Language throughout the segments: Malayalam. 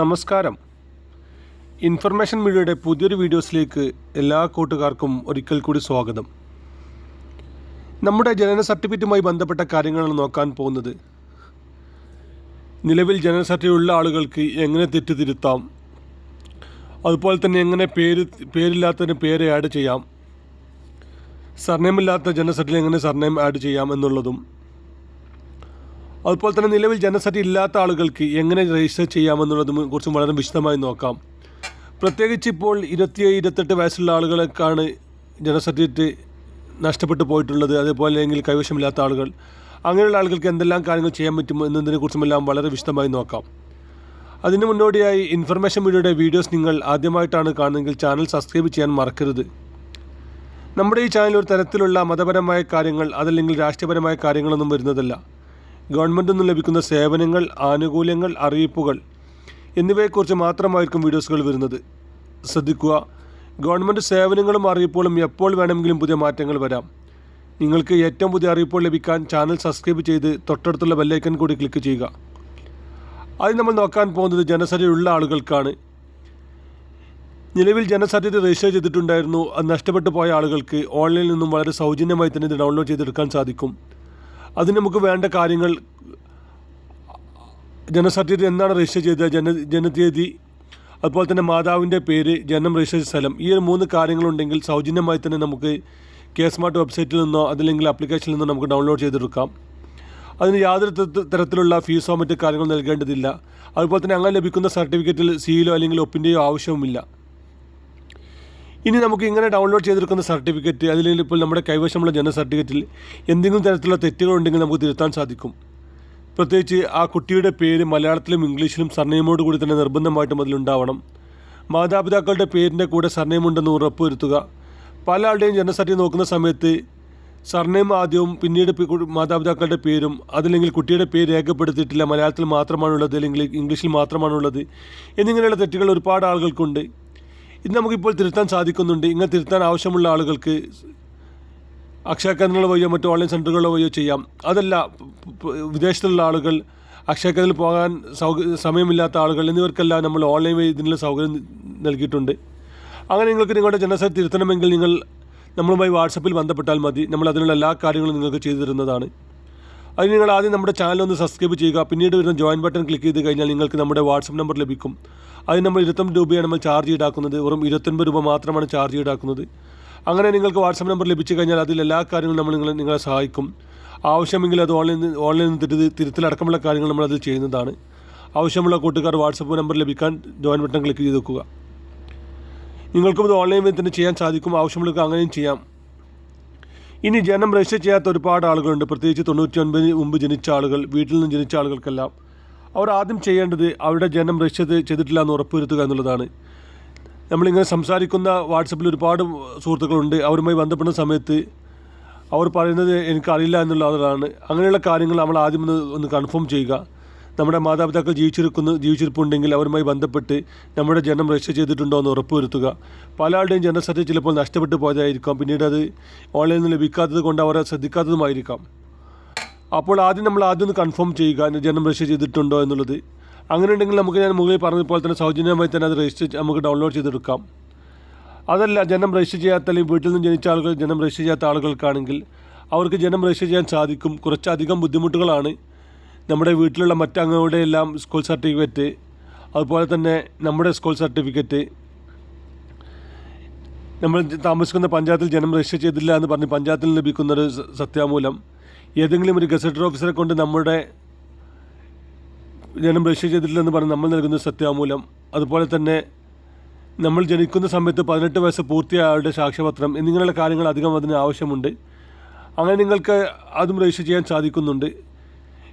നമസ്കാരം. ഇൻഫർമേഷൻ മീഡിയയുടെ പുതിയൊരു വീഡിയോസിലേക്ക് എല്ലാ കൂട്ടുകാർക്കും ഒരിക്കൽ കൂടി സ്വാഗതം. നമ്മുടെ ജനന സർട്ടിഫിക്കറ്റുമായി ബന്ധപ്പെട്ട കാര്യങ്ങളാണ് നോക്കാൻ പോകുന്നത്. നിലവിൽ ജനന സർട്ടിഫിക്കറ്റ് ഉള്ള ആളുകൾക്ക് എങ്ങനെ തെറ്റ് തിരുത്താം അതുപോലെ തന്നെ എങ്ങനെ പേര് പേരില്ലാത്തതിന് പേര് ആഡ് ചെയ്യാം? സർനെയിമില്ലാത്ത ജനന സർട്ടിഫിക്കറ്റ് എങ്ങനെ സർനെയിം ആഡ് ചെയ്യാം എന്നുള്ളതും അതുപോലെ തന്നെ നിലവിൽ ജനസറ്റി ഇല്ലാത്ത ആളുകൾക്ക് എങ്ങനെ രജിസ്റ്റർ ചെയ്യാമെന്നുള്ളതും കുറിച്ചും വളരെ വിശദമായി നോക്കാം. പ്രത്യേകിച്ച് ഇപ്പോൾ ഇരുപത്തി ഇരുപത്തെട്ട് വയസ്സുള്ള ആളുകൾക്കാണ് ജനസർട്ടിഫിക്കറ്റ് നഷ്ടപ്പെട്ടു പോയിട്ടുള്ളത്. അതേപോലെ അല്ലെങ്കിൽ കൈവശമില്ലാത്ത ആളുകൾ. അങ്ങനെയുള്ള ആളുകൾക്ക് എന്തെല്ലാം കാര്യങ്ങൾ ചെയ്യാൻ പറ്റും എന്നതിനെ കുറിച്ചുമെല്ലാം വളരെ വിശദമായി നോക്കാം. അതിന് മുന്നോടിയായി ഇൻഫർമേഷൻ മീഡിയയുടെ വീഡിയോസ് നിങ്ങൾ ആദ്യമായിട്ടാണ് കാണുന്നതെങ്കിൽ ചാനൽ സബ്സ്ക്രൈബ് ചെയ്യാൻ മറക്കരുത്. നമ്മുടെ ഈ ചാനൽ ഒരു തരത്തിലുള്ള മതപരമായ കാര്യങ്ങൾ അതല്ലെങ്കിൽ രാഷ്ട്രീയപരമായ കാര്യങ്ങളൊന്നും വരുന്നതല്ല. ഗവൺമെന്റിൽ നിന്ന് ലഭിക്കുന്ന സേവനങ്ങൾ ആനുകൂല്യങ്ങൾ അറിയിപ്പുകൾ എന്നിവയെക്കുറിച്ച് മാത്രമായിരിക്കും വീഡിയോസുകൾ വരുന്നത്. ശ്രദ്ധിക്കുക ഗവൺമെന്റ് സേവനങ്ങളും അറിയിപ്പുകളും എപ്പോൾ വേണമെങ്കിലും പുതിയ മാറ്റങ്ങൾ വരാം. നിങ്ങൾക്ക് ഏറ്റവും പുതിയ അറിയിപ്പുകൾ ലഭിക്കാൻ ചാനൽ സബ്സ്ക്രൈബ് ചെയ്ത് തൊട്ടടുത്തുള്ള ബെല്ലൈക്കൺ കൂടി ക്ലിക്ക് ചെയ്യുക. ആദ്യം നമ്മൾ നോക്കാൻ പോകുന്നത് ജനസംഖ്യയുള്ള ആളുകൾക്കാണ്. നിലവിൽ ജനസാധ്യത രജിസ്റ്റർ ചെയ്തിട്ടുണ്ടായിരുന്നു. അത് നഷ്ടപ്പെട്ടു പോയ ആളുകൾക്ക് ഓൺലൈനിൽ നിന്നും വളരെ സൗജന്യമായി തന്നെ ഇത് ഡൗൺലോഡ് ചെയ്തെടുക്കാൻ സാധിക്കും. അതിന് നമുക്ക് വേണ്ട കാര്യങ്ങൾ ജനന സർട്ടിഫിക്കറ്റ് എന്നാണ് രജിസ്റ്റർ ചെയ്തത് ജന ജനതീയതി അതുപോലെ തന്നെ മാതാവിന്റെ പേര് ജനനം രജിസ്റ്റർ സ്ഥലം ഈ ഒരു മൂന്ന് കാര്യങ്ങളുണ്ടെങ്കിൽ സൗജന്യമായി തന്നെ നമുക്ക് കെ സ്മാർട്ട് വെബ്സൈറ്റിൽ നിന്നോ അതല്ലെങ്കിൽ ആപ്ലിക്കേഷനിൽ നിന്നോ നമുക്ക് ഡൗൺലോഡ് ചെയ്തെടുക്കാം. അതിന് യാതൊരു തരത്തിലുള്ള ഫീസോ മറ്റ് കാര്യങ്ങളോ നൽകേണ്ടതില്ല. അതുപോലെ തന്നെ അങ്ങനെ ലഭിക്കുന്ന സർട്ടിഫിക്കറ്റിൽ സീലോ അല്ലെങ്കിൽ ഒപ്പിന്റെയോ ആവശ്യവുമില്ല. ഇനി നമുക്ക് ഇങ്ങനെ ഡൗൺലോഡ് ചെയ്തെടുക്കുന്ന സർട്ടിഫിക്കറ്റ് അതിൽ ഇപ്പോൾ നമ്മുടെ കൈവശമുള്ള ജനന സർട്ടിഫിക്കറ്റിൽ എന്തെങ്കിലും തരത്തിലുള്ള തെറ്റുകളുണ്ടെങ്കിൽ നമുക്ക് തിരുത്താൻ സാധിക്കും. പ്രത്യേകിച്ച് ആ കുട്ടിയുടെ പേര് മലയാളത്തിലും ഇംഗ്ലീഷിലും സർനെയിമോട് കൂടി തന്നെ നിർബന്ധമായിട്ടും അതിലുണ്ടാവണം മാതാപിതാക്കളുടെ പേരിന്റെ കൂടെ സർനെയിമുണ്ടെന്ന് ഉറപ്പുവരുത്തുക. പല ആളുടെയും ജനന സർട്ടിഫിക്കറ്റ് നോക്കുന്ന സമയത്ത് സർനെയിം ആദ്യവും പിന്നീട് മാതാപിതാക്കളുടെ പേരും അതില്ലെങ്കിൽ കുട്ടിയുടെ പേര് രേഖപ്പെടുത്തിയിട്ടില്ല മലയാളത്തിൽ മാത്രമാണുള്ളത് അല്ലെങ്കിൽ ഇംഗ്ലീഷിൽ മാത്രമാണുള്ളത് എന്നിങ്ങനെയുള്ള തെറ്റുകൾ ഒരുപാട് ആളുകൾക്കുണ്ട്. ഇത് നമുക്കിപ്പോൾ തിരുത്താൻ സാധിക്കുന്നുണ്ട്. ഇങ്ങനെ തിരുത്താൻ ആവശ്യമുള്ള ആളുകൾക്ക് അക്ഷയ കേന്ദ്രങ്ങൾ വഴിയോ മറ്റു ഓൺലൈൻ സെന്ററുകളോ വഴിയോ ചെയ്യാം. അതല്ല വിദേശത്തുള്ള ആളുകൾ അക്ഷയ കേന്ദ്രത്തിൽ പോകാൻ സൗക സമയമില്ലാത്ത ആളുകൾ എന്നിവർക്കെല്ലാം നമ്മൾ ഓൺലൈൻ വഴി ഇതിനുള്ള സൗകര്യം നൽകിയിട്ടുണ്ട്. അങ്ങനെ നിങ്ങൾക്ക് നിങ്ങളുടെ ജനസംഖ്യ തിരുത്തണമെങ്കിൽ നിങ്ങൾ നമ്മളുമായി വാട്സപ്പിൽ ബന്ധപ്പെട്ടാൽ മതി. നമ്മൾ അതിനുള്ള എല്ലാ കാര്യങ്ങളും നിങ്ങൾക്ക് ചെയ്തു തരുന്നതാണ്. അതിന് നിങ്ങൾ ആദ്യം നമ്മുടെ ചാനൽ ഒന്ന് സബ്സ്ക്രൈബ് ചെയ്യുക. പിന്നീട് വരുന്ന ജോയിൻ ബട്ടൺ ക്ലിക്ക് ചെയ്ത് കഴിഞ്ഞാൽ നിങ്ങൾക്ക് നമ്മുടെ വാട്സപ്പ് നമ്പർ ലഭിക്കും. അതിന് നമ്മൾ ഇരുപത്തൊമ്പത് രൂപയാണ് നമ്മൾ ചാർജ് ഈടാക്കുന്നത്. വെറും ഇരുപത്തൊൻപത് രൂപ മാത്രമാണ് ചാർജ് ഈടാക്കുന്നത്. അങ്ങനെ നിങ്ങൾക്ക് വാട്സപ്പ് നമ്പർ ലഭിച്ചു കഴിഞ്ഞാൽ അതിൽ എല്ലാ കാര്യങ്ങളും നമ്മൾ നിങ്ങളെ നിങ്ങളെ സഹായിക്കും. ആവശ്യമെങ്കിൽ അത് ഓൺലൈൻ തിരുത്തി തിരുത്തലടക്കമുള്ള കാര്യങ്ങൾ നമ്മൾ അതിൽ ചെയ്യുന്നതാണ്. ആവശ്യമുള്ള കൂട്ടുകാർ വാട്സപ്പ് നമ്പർ ലഭിക്കാൻ ജോയിൻ ബട്ടൺ ക്ലിക്ക് ചെയ്ത് വെക്കുക. നിങ്ങൾക്കും ഇത് ഓൺലൈൻ വഴി തന്നെ ചെയ്യാൻ സാധിക്കും. ആവശ്യമുള്ളവർക്ക് അങ്ങനെയും ചെയ്യാം. ഇനി ജനം രജിസ്റ്റർ ചെയ്യാത്ത ഒരുപാട് ആളുകളുണ്ട്. പ്രത്യേകിച്ച് തൊണ്ണൂറ്റി ഒൻപതിന് മുമ്പ് ജനിച്ച ആളുകൾ വീട്ടിൽ നിന്ന് ജനിച്ച ആളുകൾക്കെല്ലാം. അവർ ആദ്യം ചെയ്യേണ്ടത് അവരുടെ ജനം രജിസ്റ്റർ ചെയ്തിട്ടില്ല എന്ന് ഉറപ്പുവരുത്തുക എന്നുള്ളതാണ്. നമ്മളിങ്ങനെ സംസാരിക്കുന്ന വാട്സപ്പിൽ ഒരുപാട് സുഹൃത്തുക്കളുണ്ട്. അവരുമായി ബന്ധപ്പെടുന്ന സമയത്ത് അവർ പറയുന്നത് എനിക്കറിയില്ല എന്നുള്ളതാണ്. അങ്ങനെയുള്ള കാര്യങ്ങൾ നമ്മൾ ആദ്യം ഒന്ന് ഒന്ന് കൺഫേം ചെയ്യുക. നമ്മുടെ മാതാപിതാക്കൾ ജീവിച്ചിരിക്കുന്നു ജീവിച്ചിരിപ്പുണ്ടെങ്കിൽ അവരുമായി ബന്ധപ്പെട്ട് നമ്മുടെ ജനം രജിസ്റ്റർ ചെയ്തിട്ടുണ്ടോ എന്ന് ഉറപ്പുവരുത്തുക. പല ആളുടെയും ജനന സർട്ടിഫിക്കറ്റ് ചിലപ്പോൾ നഷ്ടപ്പെട്ടു പോയതായിരിക്കാം. പിന്നീട് അത് ഓൺലൈനിൽ നിന്ന് ലഭിക്കാത്തത് കൊണ്ട് അവരെ ശ്രദ്ധിക്കാത്തതുമായിരിക്കാം. അപ്പോൾ ആദ്യം നമ്മൾ ആദ്യം ഒന്ന് കൺഫേം ചെയ്യുക ജനം രജിസ്റ്റർ ചെയ്തിട്ടുണ്ടോ എന്നുള്ളത്. അങ്ങനെ ഉണ്ടെങ്കിൽ നമുക്ക് ഞാൻ മുകളിൽ പറഞ്ഞതുപോലെ തന്നെ സൗജന്യമായി തന്നെ അത് രജിസ്റ്റർ നമുക്ക് ഡൗൺലോഡ് ചെയ്തെടുക്കാം. അതല്ല ജനം രജിസ്റ്റർ ചെയ്യാത്ത അല്ലെങ്കിൽ വീട്ടിൽ നിന്ന് ജനിച്ച ആളുകൾ ജനം രജിസ്റ്റർ ചെയ്യാത്ത ആളുകൾക്കാണെങ്കിൽ അവർക്ക് ജനം രജിസ്റ്റർ ചെയ്യാൻ സാധിക്കും. കുറച്ചധികം ബുദ്ധിമുട്ടുകളാണ്. നമ്മുടെ വീട്ടിലുള്ള മറ്റംഗങ്ങളുടെ എല്ലാം സ്കൂൾ സർട്ടിഫിക്കറ്റ് അതുപോലെ തന്നെ നമ്മുടെ സ്കൂൾ സർട്ടിഫിക്കറ്റ് നമ്മൾ താമസിക്കുന്ന പഞ്ചായത്തിൽ ജനം രജിസ്റ്റർ ചെയ്തില്ല എന്ന് പറഞ്ഞ് പഞ്ചായത്തിൽ ലഭിക്കുന്ന ഒരു സത്യാമൂലം. ഏതെങ്കിലും ഒരു ഗസറ്റഡ് ഓഫീസറെ കൊണ്ട് നമ്മുടെ ജനം രജിസ്റ്റർ ചെയ്തിട്ടില്ലെന്ന് പറഞ്ഞ് നമ്മൾ നൽകുന്ന സത്യാമൂലം. അതുപോലെ തന്നെ നമ്മൾ ജനിക്കുന്ന സമയത്ത് പതിനെട്ട് വയസ്സ് പൂർത്തിയായവരുടെ സാക്ഷ്യപത്രം എന്നിങ്ങനെയുള്ള കാര്യങ്ങൾ അധികം അതിന് ആവശ്യമുണ്ട്. അങ്ങനെ നിങ്ങൾക്ക് അതും രജിസ്റ്റർ ചെയ്യാൻ സാധിക്കുന്നുണ്ട്.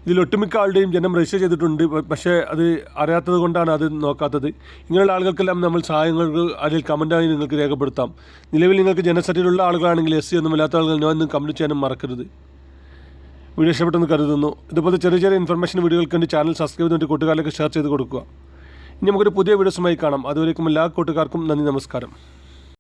ഇതിൽ ഒട്ടുമിക്ക ആളുടെയും ജനം രജിസ്റ്റർ ചെയ്തിട്ടുണ്ട്. പക്ഷേ അത് അറിയാത്തത് കൊണ്ടാണ് അത് നോക്കാത്തത്. ഇങ്ങനെയുള്ള ആളുകൾക്കെല്ലാം നമ്മൾ സഹായങ്ങൾ അതിൽ കമന്റായി നിങ്ങൾക്ക് രേഖപ്പെടുത്താം. നിലവിൽ നിങ്ങൾക്ക് ജനസർട്ടിലുള്ള ആളുകളാണെങ്കിൽ എസ് സി ഒന്നും ഇല്ലാത്ത ആളുകൾ ഞാൻ കമന്റ് ചെയ്യാനും മറക്കരുത്. വീഡിയോ ഇഷ്ടപ്പെട്ടെന്ന് കരുതുന്നു. ഇതുപോലെ ചെറിയ ചെറിയ ഇൻഫർമേഷൻ വീഡിയോകൾക്ക് വേണ്ടി ചാനൽ സബ്സ്ക്രൈബ് ചെയ്തിട്ട് കൂട്ടുകാരിലേക്ക് ഷെയർ ചെയ്ത് കൊടുക്കുക. ഇനി നമുക്കൊരു പുതിയ വീഡിയോസുമായി കാണാം. അതുവരേക്കും എല്ലാ കൂട്ടുകാർക്കും നന്ദി നമസ്കാരം.